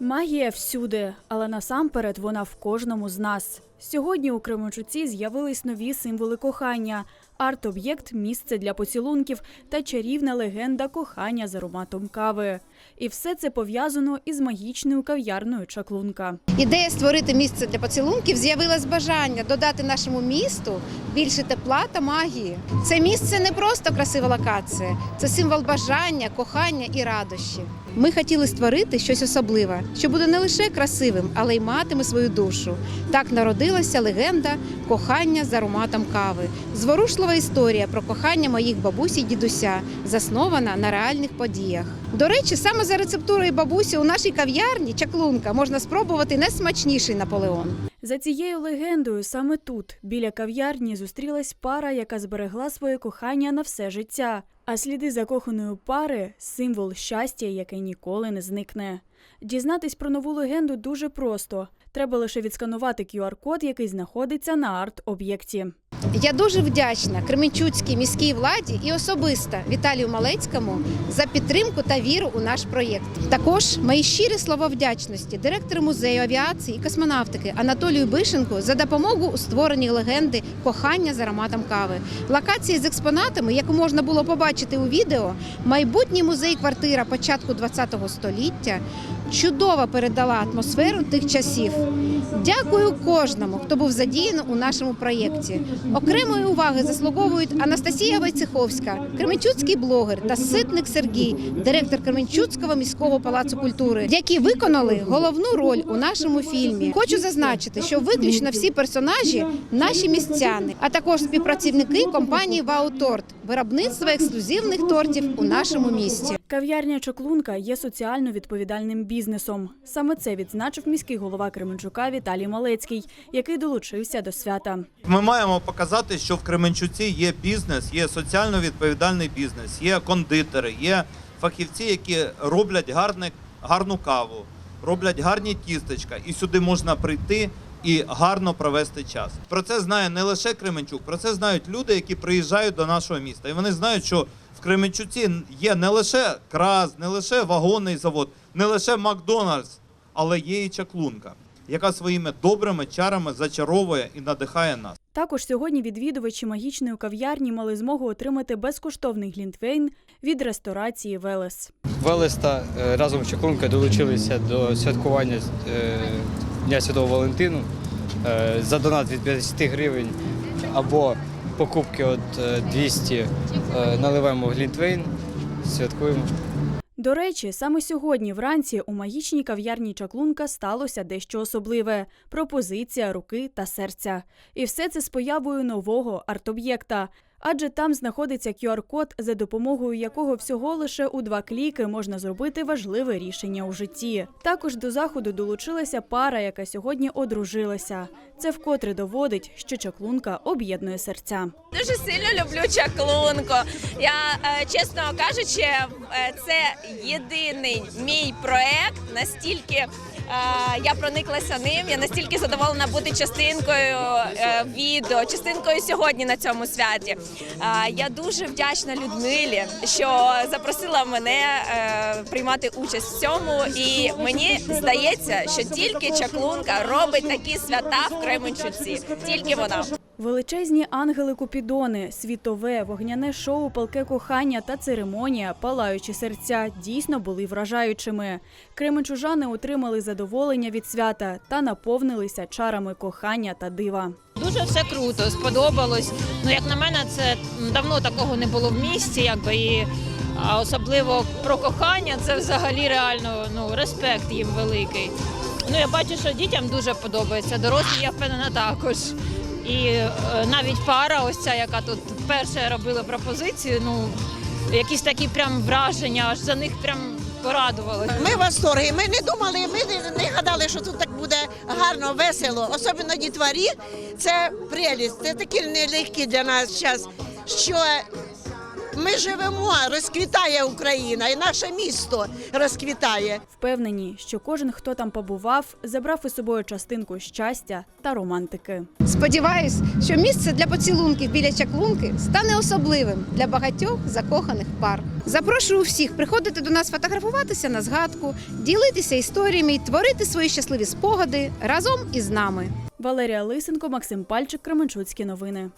Магія всюди, але насамперед вона в кожному з нас. Сьогодні у Кременчуці з'явились нові символи кохання: арт-об'єкт, місце для поцілунків та чарівна легенда кохання з ароматом кави. І все це пов'язано із магічною кав'ярною Чаклунка. Ідея створити місце для поцілунків з'явилось бажання додати нашому місту більше тепла та магії. Це місце не просто красива локація, це символ бажання, кохання і радощі. Ми хотіли створити щось особливе, що буде не лише красивим, але й матиме свою душу. Так народилася легенда кохання з ароматом кави. Зворушлива історія про кохання моїх бабусі й дідуся, заснована на реальних подіях. До речі, саме за рецептурою бабусі у нашій кав'ярні чаклунка можна спробувати найсмачніший Наполеон. За цією легендою, саме тут, біля кав'ярні, зустрілась пара, яка зберегла своє кохання на все життя. А сліди закоханої пари символ щастя, яке ніколи не зникне. Дізнатись про нову легенду дуже просто. Треба лише відсканувати QR-код, який знаходиться на арт-об'єкті. Я дуже вдячна Кременчуцькій міській владі і особисто Віталію Малецькому за підтримку та віру у наш проєкт. Також мої щирі слова вдячності директору музею авіації і космонавтики Анатолію Бишенку за допомогу у створенні легенди кохання з ароматом кави. Локації з експонатами, яку можна було побачити у відео, майбутній музей-квартира початку ХХ століття чудово передала атмосферу тих часів. Дякую кожному, хто був задіяний у нашому проєкті. Окремої уваги заслуговують Анастасія Войцеховська, кременчуцький блогер та ситник Сергій, директор Кременчуцького міського палацу культури, які виконали головну роль у нашому фільмі. Хочу зазначити, що виключно всі персонажі наші містяни, а також співпрацівники компанії Вау Торт, виробництва ексклюзивних тортів у нашому місті. Кав'ярня Чаклунка є соціально відповідальним бізнесом. Саме це відзначив міський голова Кременчука Віталій Малецький, який долучився до свята. Ми маємо показати, що в Кременчуці є бізнес, є соціально відповідальний бізнес, є кондитери, є фахівці, які роблять гарне, гарну каву, роблять гарні тістечка, і сюди можна прийти і гарно провести час. Про це знає не лише Кременчук, про це знають люди, які приїжджають до нашого міста. І вони знають, що в Кременчуці є не лише краз, не лише вагонний завод, не лише Макдональдс, але є і чаклунка, яка своїми добрими чарами зачаровує і надихає нас. Також сьогодні відвідувачі магічної кав'ярні мали змогу отримати безкоштовний глінтвейн від ресторації Велес. Велеста е, разом з Чаклункою долучилися до святкування е, Дня Святого Валентину Е, за донат від 50 гривень або покупки от е, 200 е, наливаємо глінтвейн, святкуємо. До речі, саме сьогодні вранці у магічній кав'ярні Чаклунка сталося дещо особливе пропозиція руки та серця. І все це з появою нового арт-об'єкта. Адже там знаходиться QR-код, за допомогою якого всього лише у два кліки можна зробити важливе рішення у житті. Також до заходу долучилася пара, яка сьогодні одружилася. Це вкотре доводить, що чаклунка об'єднує серця. Дуже сильно люблю чаклунку. Я е, чесно кажучи, е, це єдиний мій проект. Настільки е, я прониклася ним. Я настільки задоволена бути частинкою відео, частинкою сьогодні на цьому святі. Е, Я дуже вдячна Людмилі, що запросила мене е, приймати участь в цьому. І мені здається, що тільки чаклунка робить такі свята в Кременчуці. Тільки вона. Величезні ангели Купідони, світове вогняне шоу Палке кохання та церемонія Палаючі серця дійсно були вражаючими. Кременчужани отримали задоволення від свята та наповнилися чарами кохання та дива. Дуже все круто, сподобалось. Ну, як на мене, це давно такого не було в місті, якби і особливо про кохання, це взагалі реально ну, респект їм великий. Ну, я бачу, що дітям дуже подобається, дорослі, я впевнена, також. І е, навіть пара, ось ця, яка тут вперше робила пропозицію, ну якісь такі прям враження, аж за них прям порадували. Ми в восторгі. Ми не думали, ми не, гадали, що тут так буде гарно, весело. Особливо дітварі. Це прелість. Це такі нелегкі для нас час, що ми живемо, розквітає Україна, і наше місто розквітає. Впевнені, що кожен, хто там побував, забрав із собою частинку щастя та романтики. Сподіваюсь, що місце для поцілунків біля чаклунки стане особливим для багатьох закоханих пар. Запрошую всіх приходити до нас фотографуватися на згадку, ділитися історіями і творити свої щасливі спогади разом із нами. Валерія Лисенко, Максим Пальчик, Кременчуцькі новини.